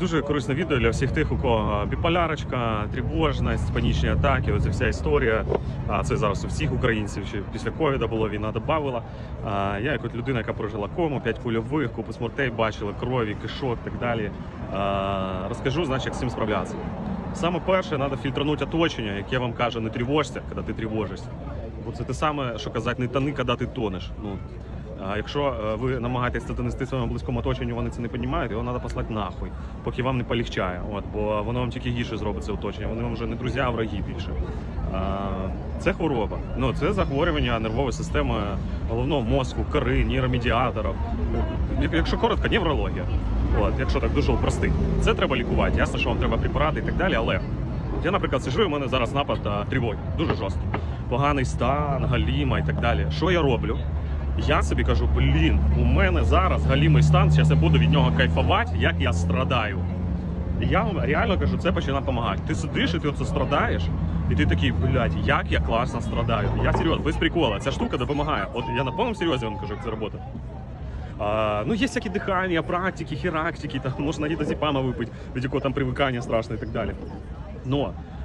Дуже корисне відео для всіх тих, у кого біполярочка, тривожність, панічні атаки. Оця вся історія. А це зараз у всіх українців. Ще після ковіда було війна додавила. Я, як от людина, яка прожила кому, 5 польових, купу смертей бачила, крові, кишок і так далі. Розкажу, значить, як з цим справлятися. Саме перше, треба фільтранути оточення, яке вам каже, не тривожся, коли ти тривожишся. Бо це те саме, що казати, не тони, коли ти тонеш. Ну, якщо е, ви намагаєтесь це донести своєму близькому оточенню, вони це не розуміють, його треба послати нахуй, поки вам не полегчає. От, бо воно вам тільки гірше зробить це оточення. Вони вам вже не друзі, а враги більше. Це хвороба. Ну, це захворювання нервової системи головного мозку, кори, нейромедіаторів. Як- Якщо коротко, неврологія. От, якщо так дуже простий. Це треба лікувати. Ясно, що вам треба препарати і так далі, але я, наприклад, сижу, і в мене зараз напад тривоги, дуже жорсткий. Поганий стан, галіма і так далі. Що я роблю? Я собі кажу, блін, у мене зараз галімий стан, зараз я буду від нього кайфувати, як я страдаю. І я вам реально кажу, це починає допомагати. Ти сидиш і ти оце страдаєш, і ти такий, блядь, як я класно страдаю. Я серйозно, без прикола, ця штука допомагає. От я на повному серйозі вам кажу, як це працює. А, ну, є всякі дихання, практики, хірактики, там можна гідозіпама випити, від якого там привикання страшне і так далі. Но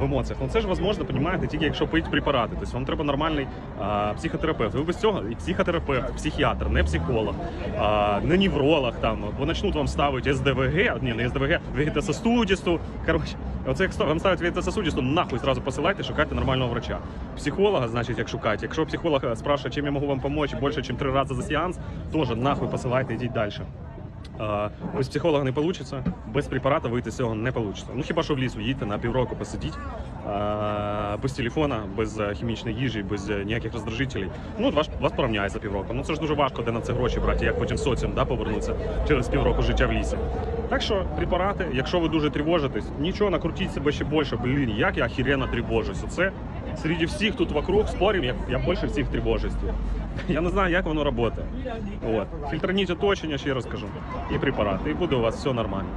в емоціях. Ну це ж можливо, розумієте, тільки якщо пити препарати. Тобто вам треба нормальний а, психотерапевт. Ви без цього і психотерапевт, психіатр, не психолог, а, не невролог там, бо почнуть вам ставити СДВГ, ні, не СДВГ, вегетососудисту. Коротше, оце як вам ставить вегетососудисту, нахуй зразу посилайте, шукайте нормального врача. Психолога, значить, як шукаєте. Якщо психолог е, спрашиває, чим я можу вам допомогти більше, ніж три рази за сеанс, теж нахуй посилайте, йдіть далі. Без психолога не вийде, без препарата вийти з цього не вийде. Ну хіба що в ліс уїдьте на півроку посидіть, без телефона, без е, хімічної їжі, без е, ніяких роздражителей. Ну, вас, вас порівняє за півроку. Ну це ж дуже важко, де на це гроші брати, як потім соціум да, повернутися через півроку життя в лісі. Так що препарати, якщо ви дуже тривожитесь, нічого накрутіть себе ще більше. Блін, як я охеренно тривожусь. Оце серед всіх тут вокруг спорим, я, я більше всіх тривожусь. Я не знаю, як воно працює. От. Фільтраніть оточення, ще раз кажу, і препарати, і буде у вас все нормально.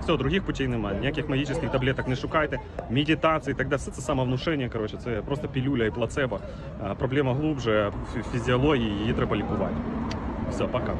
Все, других путей немає. Ніяких магічних таблеток не шукайте, медитації і так далі. Все це самовнушення, коротше, це просто пілюля і плацебо. Проблема глубже, фі- фізіології, її треба лікувати. Все, пока.